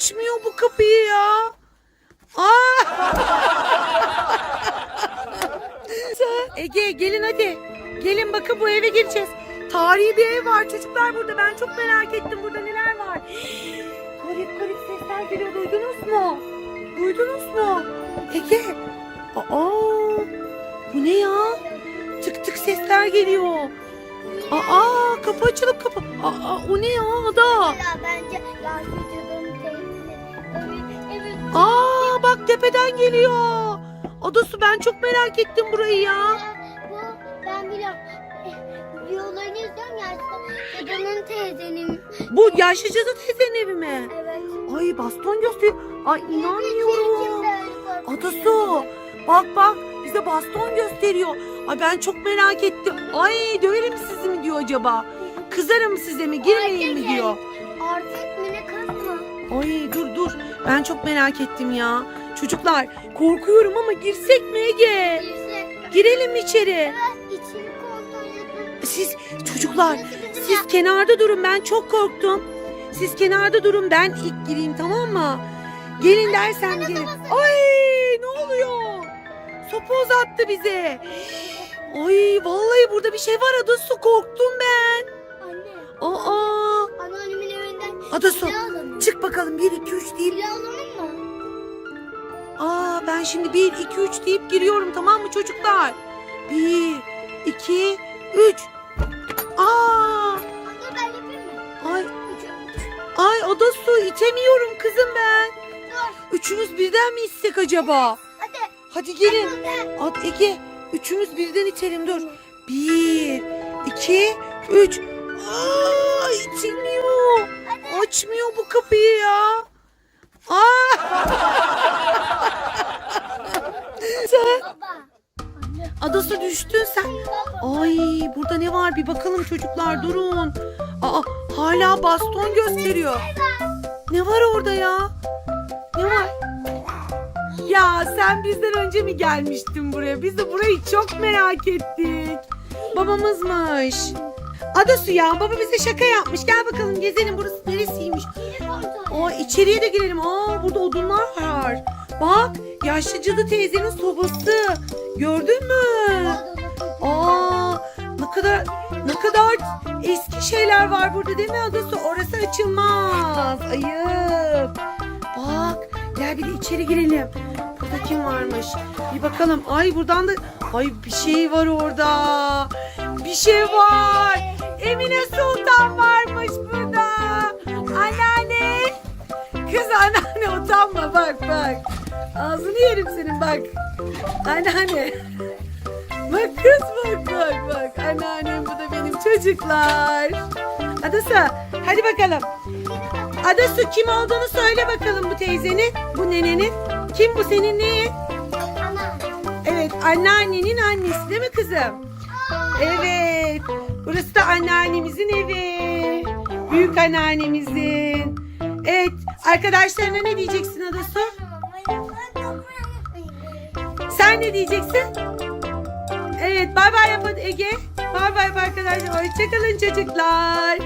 Açmıyor bu kapıyı ya. Aa! Ege gelin hadi. Gelin bakın bu eve gireceğiz. Tarihi bir ev var çocuklar burada. Ben çok merak ettim burada neler var. Garip garip sesler geliyor. Duydunuz mu? Duydunuz mu? Ege. Aa! Bu ne ya? Tık tık sesler geliyor. Aa kapı açılıp kapı. Aa o ne ya? Ya bence yaşlı bak tepeden geliyor. Adası ben çok merak ettim burayı ya. Bu ben biliyorum. Videolarını izliyorum yaşlı cadının teyzenin. Bu yaşlı cadı teyzenin evi mi? Evet. Ay baston gösteriyor. Ay inanmıyorum. Adası. bak bak bize baston gösteriyor. Ay ben çok merak ettim. Ay döverim sizi mi diyor acaba? Kızarım size mi girmeyin mi diyor. Artık mı ne kazma? Ay dur dur ben çok merak ettim ya. Çocuklar korkuyorum ama girsek mi Ege? Girsek. Girelim içeri? İçini kontrol edin. Siz çocuklar siz kenarda durun ben çok korktum. Siz kenarda durun ben ilk gireyim tamam mı? Gelin dersem gelin. Ay ne oluyor? Sopa uzattı bize. Ay vallahi burada bir şey var Adası korktum ben. Anne. Aa Anneannemin evinden alalım. çık bakalım 1 2 3 deyip. Silah alalım mı? Ben şimdi 1 2 3 deyip giriyorum tamam mı çocuklar? 1 2 3 Aa Dur ben yapayım ay Üç, üç, ay Adası itemiyorum kızım ben. dur. Üçümüz birden mi içsek acaba? Hadi. Hadi gelin. Hadi. At Ege. Üçümüz birden itelim dur. Bir, iki, üç. Aa, itilmiyor. Anne. Adası düştün sen. Ay burada ne var bir bakalım çocuklar durun. Aa hala baston gösteriyor. Ne var orada ya? Ne var? Ya sen bizden önce mi gelmiştin buraya? Biz de burayı çok merak ettik. Babamızmış. Adası ya baba bize şaka yapmış. Gel bakalım gezelim burası neresiymiş. Aa içeriye de girelim. Aa burada odunlar var. Bak yaşlı cadı teyzenin sobası. Gördün mü? Aa ne kadar ne kadar eski şeyler var burada değil mi adası? Orası açılmaz. Ayıp. Bak gel bir de içeri girelim. Burada kim varmış? Bir bakalım. Ay buradan da ay bir şey var orada. Bir şey var. Emine Sultan varmış burada. Anneanne. Kız anneanne utanma bak bak. Ağzını yerim senin bak. Anneanne. Bak kız bak bak bak. Anneannem bu da benim çocuklar. Adası hadi bakalım. Adasu kim olduğunu söyle bakalım bu teyzenin, bu nenenin. Kim bu senin neyin? Ana. Evet anneannenin annesi değil mi kızım? Evet. Burası da anneannemizin evi. Büyük anneannemizin. Evet arkadaşlarına ne diyeceksin Adasu? Sen ne diyeceksin? Evet bay bay yapın Ege. Bay bay arkadaşlar. Hoşçakalın çocuklar.